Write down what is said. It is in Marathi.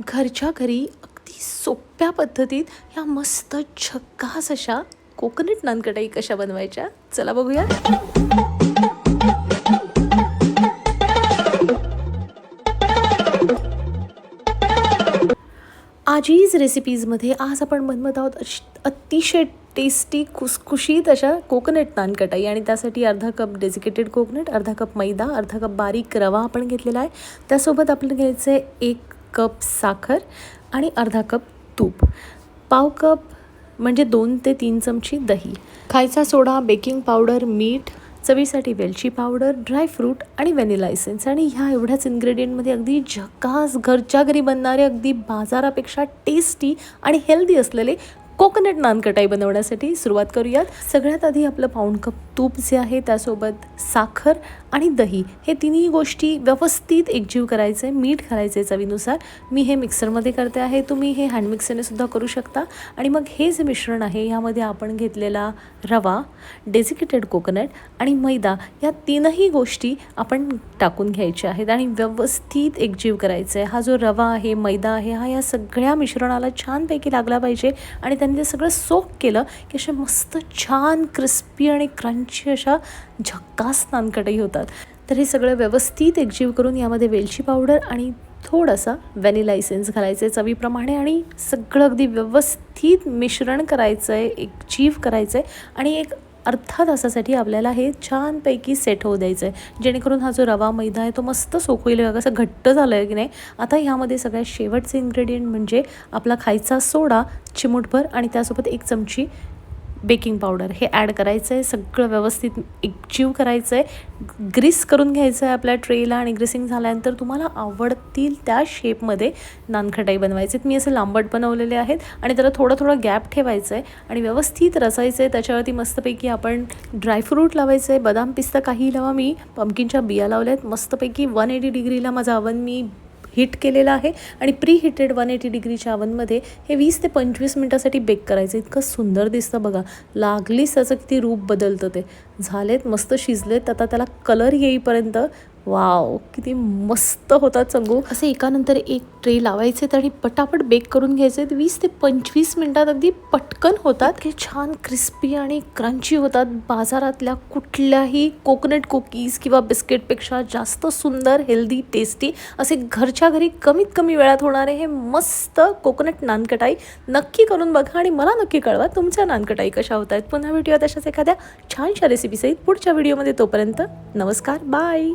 घरच्या घरी अगदी सोप्या पद्धतीत ह्या मस्त झक्कास अशा कोकोनट नानकटाई कशा बनवायच्या? चला बघूया. आजीज रेसिपीजमध्ये आज आपण बनवत आहोत अतिशय टेस्टी खुसखुशीत अशा कोकोनट नानकटाई. आणि त्यासाठी अर्धा कप डेझिकेटेड कोकोनट अर्धा कप मैदा अर्धा कप बारीक रवा आपण घेतलेला आहे. त्यासोबत आपल्याला घ्यायचं आहे एक कप साखर आणि अर्धा कप तूप. पाव कप म्हणजे दोन ते तीन चमची दही. खायचा सोडा बेकिंग पावडर मीठ चवीसाठी वेलची पावडर ड्रायफ्रूट आणि व्हॅनिला एसेन्स आणि ह्या एवढ्याच इन्ग्रेडियंटमध्ये अगदी झकास घरच्या घरी बनणारे अगदी बाजारापेक्षा टेस्टी आणि हेल्दी असलेले कोकोनट नानकटाई बनवण्यासाठी सुरुवात करूयात. सगळ्यात आधी आपलं पाऊण कप तूप जे आहे त्यासोबत साखर आणि दही. हे तिन्ही गोष्टी व्यवस्थित एकजीव करायचे मीठ घालायचे चवीनुसार. मी हे मिक्सरमध्ये करते आहे. तुम्ही हे हँड मिक्सरने सुद्धा करू शकता. आणि मग हे जे मिश्रण आहे यामध्ये आपण घेतलेला रवा डेझिकेटेड कोकोनट आणि मैदा या तीनही गोष्टी आपण टाकून घ्यायच्या आहेत आणि व्यवस्थित एकजीव करायचं. आहे हा जो रवा आहे मैदा आहे हा या सगळ्या मिश्रणाला छानपैकी लागला पाहिजे आणि त्या त्यांनी ते सगळं सोक केलं की असे मस्त छान क्रिस्पी आणि क्रंची अशा झक्कास नानकटही होतात तर हे सगळं व्यवस्थित एकजीव करून यामध्ये वेलची पावडर आणि थोडासा व्हॅनिला इसेन्स घालायचं आहे चवीप्रमाणे आणि सगळं अगदी व्यवस्थित मिश्रण करायचं आहे एकजीव करायचं आहे आणि एक अर्धा तासासाठी आपल्याला हे छानपैकी सेट होऊ द्यायचं आहे जेणेकरून हा जो रवा मैदा आहे तो मस्त सोकवेल बघा असं घट्ट झालं आहे की नाही. आता ह्यामध्ये सगळ्यात शेवटचे इन्ग्रेडियंट म्हणजे आपला खायचा सोडा चिमूटभर आणि त्यासोबत एक चमची बेकिंग पावडर. हे ॲड करायचं आहे सगळं व्यवस्थित एकजीव करायचं आहे ग्रीस करून घ्यायचं आहे आपल्या ट्रेला आणि ग्रीसिंग झाल्यानंतर तुम्हाला आवडतील त्या शेपमध्ये नानखटाई बनवायचे मी असे लांबट बनवलेले आहेत आणि त्याला थोडं थोडं गॅप ठेवायचं आहे आणि व्यवस्थित रचायचं आहे त्याच्यावरती मस्तपैकी आपण ड्रायफ्रूट लावायचं आहे बदाम पिस्ता काही लावा. मी पंपकिनच्या बिया लावल्या आहेत मस्तपैकी वन एटी डिग्रीला माझा अवन मी हीट केलेलं आहे आणि प्री हिटेड वन एटी डिग्रीच्या अवनमध्ये हे वीस ते पंचवीस मिनटासाठी बेक करायचं. इतकं सुंदर दिसतं बघा. लागलीच त्याचं किती रूप बदलतं ते. झालेत मस्त शिजलेत. आता त्याला कलर येईपर्यंत वाव किती मस्त होतात चंगू. असे एकानंतर एक ट्रे लावायचे आणि पटापट बेक करून घ्यायचे वीस ते पंचवीस मिनटात अगदी पटकन होतात. की छान क्रिस्पी आणि क्रंची होतात. बाजारातल्या कुठल्याही कोकोनट कुकीज किंवा बिस्किटपेक्षा जास्त सुंदर हेल्दी टेस्टी असे घरच्या घरी कमीत कमी वेळात होणारे हे मस्त कोकोनट नानकटाई नक्की करून बघा आणि मला नक्की कळवा तुमच्या नानकटाई कशा होत आहेत. पुन्हा भेटूया तशाच एखाद्या छानशा रेसिपीसहित पुढच्या व्हिडिओमध्ये तोपर्यंत नमस्कार बाय